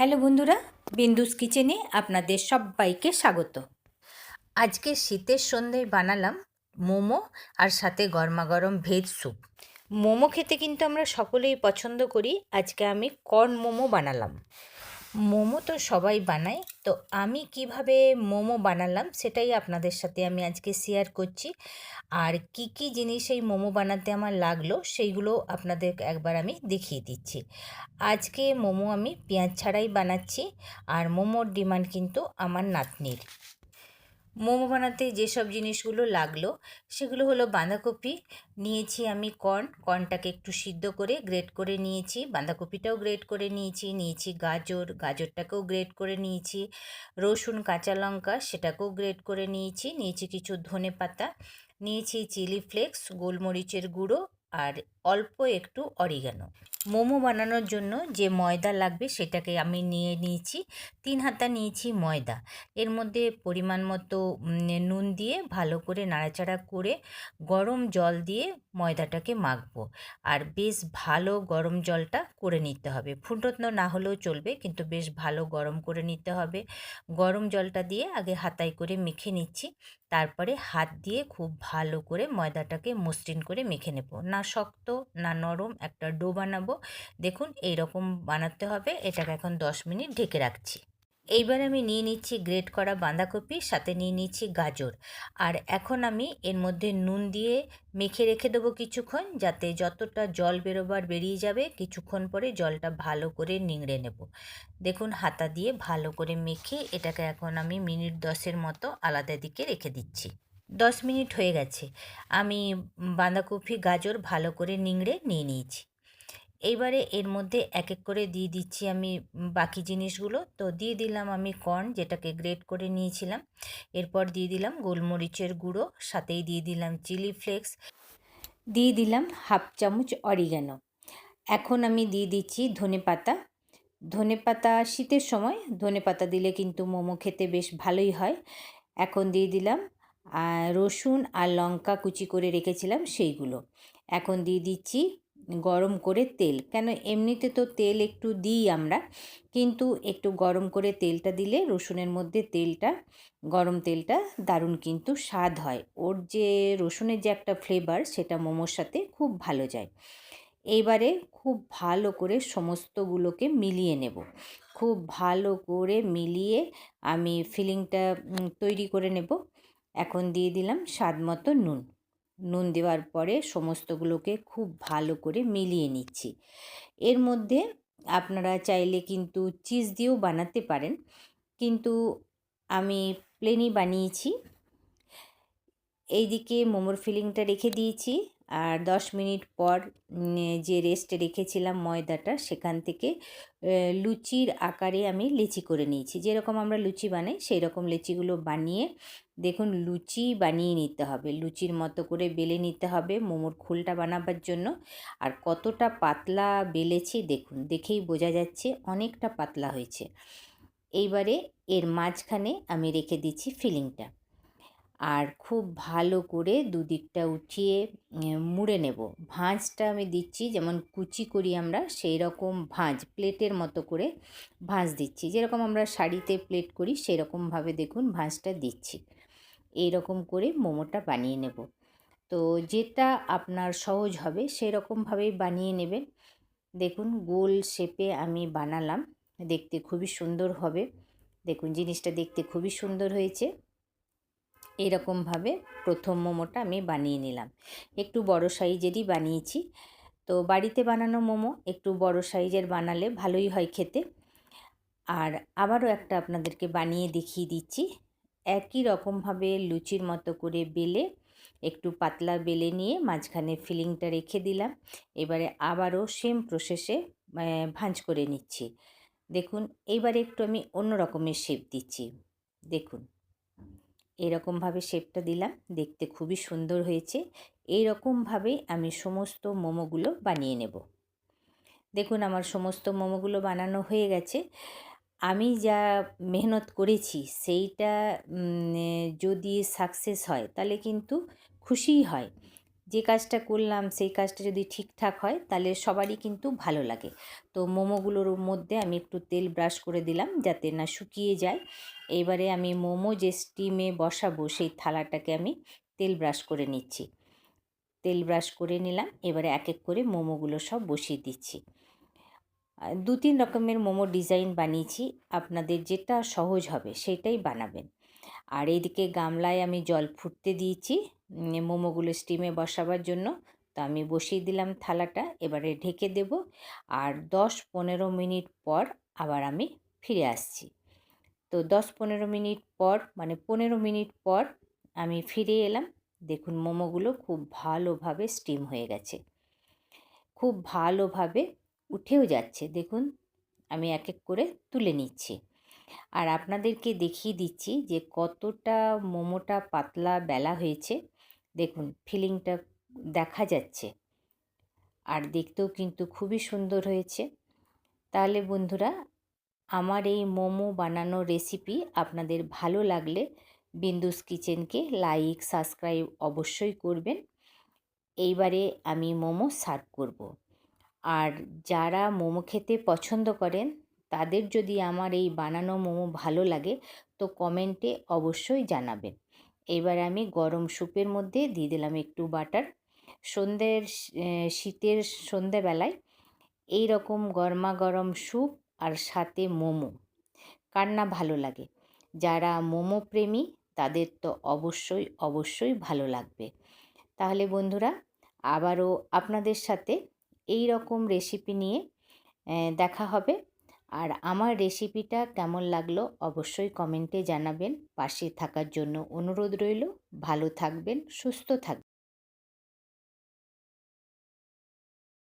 Hello বন্ধুরা, বিন্দুস কিচেনে আপনাদের সবাইকে স্বাগত। আজকে শীতের সন্ধ্যায় বানালাম মোমো আর সাথে গরমাগরম ভেজ স্যুপ। মোমো খেতে কিন্তু আমরা সকলেই পছন্দ করি, আজকে আমি কর্ন মোমো বানালাম। মোমো তো সবাই বানায়। তো আমি কীভাবে মোমো বানালাম সেটাই আপনাদের সাথে আমি আজকে শেয়ার করছি। আর কি কি জিনিস এই মোমো বানাতে আমার লাগল সেইগুলো আপনাদের একবার আমি দেখিয়ে দিচ্ছি। আজকে মোমো আমি পেঁয়াজ ছাড়াই বানাচ্ছি। আর মোমোর ডিমান্ড কিন্তু আমার নাতনির। মোমো বানাতে যেসব জিনিসগুলো লাগল, সেগুলো হলো বাঁধাকপি। নিয়েছি আমি কর্ন, কর্নটাকে একটু সিদ্ধ করে গ্রেট করে নিয়েছি। বাঁধাকপিটাও গ্রেট করে নিয়েছি নিয়েছি গাজর, গাজরটাকেও গ্রেট করে নিয়েছি। রসুন, কাঁচা লঙ্কা, সেটাকেও গ্রেট করে নিয়েছি। নিয়েছি কিছু ধনে পাতা নিয়েছি চিলি ফ্লেক্স, গোলমরিচের গুঁড়ো আর অল্প একটু অরিগানো। মোমো বানানোর জন্য যে ময়দা লাগবে সেটাকে আমি নিয়ে নিয়েছি। তিন হাতা নিয়েছি ময়দা। এর মধ্যে পরিমাণ মতো নুন দিয়ে ভালো করে নাড়াচাড়া করে গরম জল দিয়ে ময়দাটাকে মাখবো। আর বেশ ভালো গরম জলটা করে নিতে হবে। ফুটন্ত না হলেও চলবে, কিন্তু বেশ ভালো গরম করে নিতে হবে। গরম জলটা দিয়ে আগে হাতায় করে মেখে নিচ্ছি। তারপরে হাত দিয়ে খুব ভালো করে ময়দাটাকে মসৃণ করে মেখে নেব। না শক্ত না নরম একটা ডো বানাবো। দেখুন এই রকম বানাতে হবে। এটাকে এখন দশ মিনিট ঢেকে রাখছি। এইবার আমি নিয়ে নিচ্ছি গ্রেট করা বাঁধাকপি, সাথে নিয়ে নিচ্ছি গাজর। আর এখন আমি এর মধ্যে নুন দিয়ে মেখে রেখে দেবো কিছুক্ষণ, যাতে যতটা জল বেরোবার বেরিয়ে যাবে, কিছুক্ষণ পরে জলটা ভালো করে নিংড়ে নেব। দেখুন হাতা দিয়ে ভালো করে মেখে এটাকে এখন আমি মিনিট দশের মতো আলাদা দিকে রেখে দিচ্ছি। দশ মিনিট হয়ে গেছে। আমি বাঁধাকপি, গাজর ভালো করে নিংড়ে নিয়ে নিয়েছি। এইবারে এর মধ্যে এক এক করে দিয়ে দিচ্ছি আমি বাকি জিনিসগুলো। তো দিয়ে দিলাম আমি কর্ন, যেটাকে গ্রেট করে নিয়েছিলাম। এরপর দিয়ে দিলাম গোলমরিচের গুঁড়ো, সাথেই দিয়ে দিলাম চিলি ফ্লেক্স। দিয়ে দিলাম হাফ চামচ অরিগানো। এখন আমি দিয়ে দিচ্ছি ধনে পাতা। ধনে পাতা শীতের সময় ধনে পাতা দিলে কিন্তু মোমো খেতে বেশ ভালোই হয়। এখন দিয়ে দিলাম রসুন আর লঙ্কা কুচি করে রেখেছিলাম সেইগুলো। এখন দিয়ে দিচ্ছি গরম করে তেল। কেন এমনিতে তো তেল একটু দিই আমরা, কিন্তু একটু গরম করে তেলটা দিলে রসুনের মধ্যে তেলটা, গরম তেলটা দারুণ কিন্তু স্বাদ হয়। ওর যে রসুনের যে একটা ফ্লেভার সেটা মোমোর সাথে খুব ভালো যায়। এইবারে খুব ভালো করে সমস্তগুলোকে মিলিয়ে নেব। খুব ভালো করে মিলিয়ে আমি ফিলিংটা তৈরি করে নেব। এখন দিয়ে দিলাম স্বাদ মতো নুন। নুন দেওয়ার পরে সমস্তগুলোকে খুব ভালো করে মিলিয়ে নিচ্ছি। এর মধ্যে আপনারা চাইলে কিন্তু চিজ দিয়েও বানাতে পারেন। কিন্তু আমি প্লেনই বানিয়েছি। এইদিকে মোমোর ফিলিংটা রেখে দিয়েছি। আর দশ মিনিট পর যে রেস্টে রেখেছিলাম ময়দাটা, সেখান থেকে লুচির আকারে আমি লেচি করে নিয়েছি। যেরকম আমরা লুচি বানাই সেই রকম লেচিগুলো বানিয়ে, দেখুন লুচি বানিয়ে নিতে হবে। লুচির মতো করে বেলে নিতে হবে মোমোর খোলটা বানাবার জন্য। আর কতটা পাতলা বেলেছি দেখুন, দেখেই বোঝা যাচ্ছে অনেকটা পাতলা হয়েছে। এইবারে এর মাঝখানে আমি রেখে দিচ্ছি ফিলিংটা। আর খুব ভালো করে দুদিকটা উঠিয়ে মুড়ে নেব। ভাঁজটা আমি দিচ্ছি, যেমন কুচি করি আমরা সেই রকম ভাঁজ, প্লেটের মতো করে ভাঁজ দিচ্ছি। যেরকম আমরা শাড়িতে প্লেট করি সেই রকমভাবে দেখুন ভাঁজটা দিচ্ছি। এই রকম করে মোমোটা বানিয়ে নেব। তো যেটা আপনার সহজ হবে সেই রকমভাবেই বানিয়ে নেবেন। দেখুন গোল শেপে আমি বানালাম, দেখতে খুবই সুন্দর হবে। দেখুন জিনিসটা দেখতে খুবই সুন্দর হয়েছে। এরকমভাবে প্রথম মোমোটা আমি বানিয়ে নিলাম। একটু বড় সাইজেরই বানিয়েছি। তো বাড়িতে বানানো মোমো একটু বড় সাইজের বানালে ভালোই হয় খেতে। আর আবারও একটা আপনাদেরকে বানিয়ে দেখিয়ে দিচ্ছি। একই রকমভাবে লুচির মতো করে বেলে, একটু পাতলা বেলে নিয়ে মাঝখানে ফিলিংটা রেখে দিলাম। এবারে আবারও সেম প্রসেসে ভাঁজ করে নিচ্ছি। দেখুন, এইবারে একটু আমি অন্য রকমের শেপ দিচ্ছি। দেখুন। এরকমভাবে শেপটা দিলাম, দেখতে খুবই সুন্দর হয়েছে। এই রকমভাবেই আমি সমস্ত মোমোগুলো বানিয়ে নেব। দেখুন, আমার সমস্ত মোমোগুলো বানানো হয়ে গেছে। আমি যা মেহনত করেছি, সেইটা যদি সাকসেস হয়, তাহলে কিন্তু খুশিই হয়। যে কাজটা করলাম, সেই কাজটা যদি ঠিকঠাক হয়, তাহলে সবারই কিন্তু ভালো লাগে। তো মোমোগুলোর মধ্যে আমি একটু তেল ব্রাশ করে দিলাম যাতে না শুকিয়ে যায়। এবারে আমি মোমো যে স্টিমে বসাবো, সেই থালাটাকে আমি তেল ব্রাশ করে নিচ্ছি। তেল ব্রাশ করে নিলাম, এবারে এক এক করে মোমোগুলো সব বসিয়ে দিচ্ছি। দু তিন রকমের মোমো ডিজাইন বানিয়েছি, আপনাদের যেটা সহজ হবে সেটাই বানাবেন। আর এইদিকে গামলায় আমি জল ফুটতে দিয়েছি। মোমোগুলো স্টিমে বসাবার জন্য। তো আমি বসিয়ে দিলাম থালাটা, এবারে ঢেকে দেব। আর দশ পনেরো মিনিট পর আবার আমি ফিরে আসছি। তো দশ পনেরো মিনিট পর মানে পনেরো মিনিট পর আমি ফিরে এলাম। দেখুন মোমোগুলো খুব ভালোভাবে স্টিম হয়ে গেছে। খুব ভালোভাবে উঠেও যাচ্ছে। দেখুন, আমি এক এক করে তুলে নিচ্ছি। আর আপনাদেরকে দেখিয়ে দিচ্ছি যে কতটা মোমোটা পাতলা বেলা হয়েছে। দেখুন ফিলিংটা দেখা যাচ্ছে। আর দেখতেও কিন্তু খুবই সুন্দর হয়েছে। তাহলে বন্ধুরা, আমার এই মোমো বানানোর রেসিপি আপনাদের ভালো লাগলে বিন্দুস কিচেনকে লাইক সাবস্ক্রাইব অবশ্যই করবেন। এইবারে আমি মোমো সার্ভ করব। আর যারা মোমো খেতে পছন্দ করেন, তাদের যদি আমার এই বানানো মোমো ভালো লাগে, তো কমেন্টে অবশ্যই জানাবেন। এবার আমি গরম স্যুপের মধ্যে দিয়ে দিলাম একটু বাটার। সন্ধ্যের শীতের সন্ধ্যেবেলায় এই রকম গরমা গরম স্যুপ আর সাথে মোমো। কার না ভালো লাগে? যারা মোমো প্রেমী, তাদের তো অবশ্যই অবশ্যই ভালো লাগবে। তাহলে বন্ধুরা, আবারও আপনাদের সাথে এই রকম রেসিপি নিয়ে দেখা হবে। আর আমার রেসিপিটা কেমন লাগল অবশ্যই কমেন্টে জানাবেন। পাশে থাকার জন্য অনুরোধ রইল। ভালো থাকবেন, সুস্থ থাকবেন।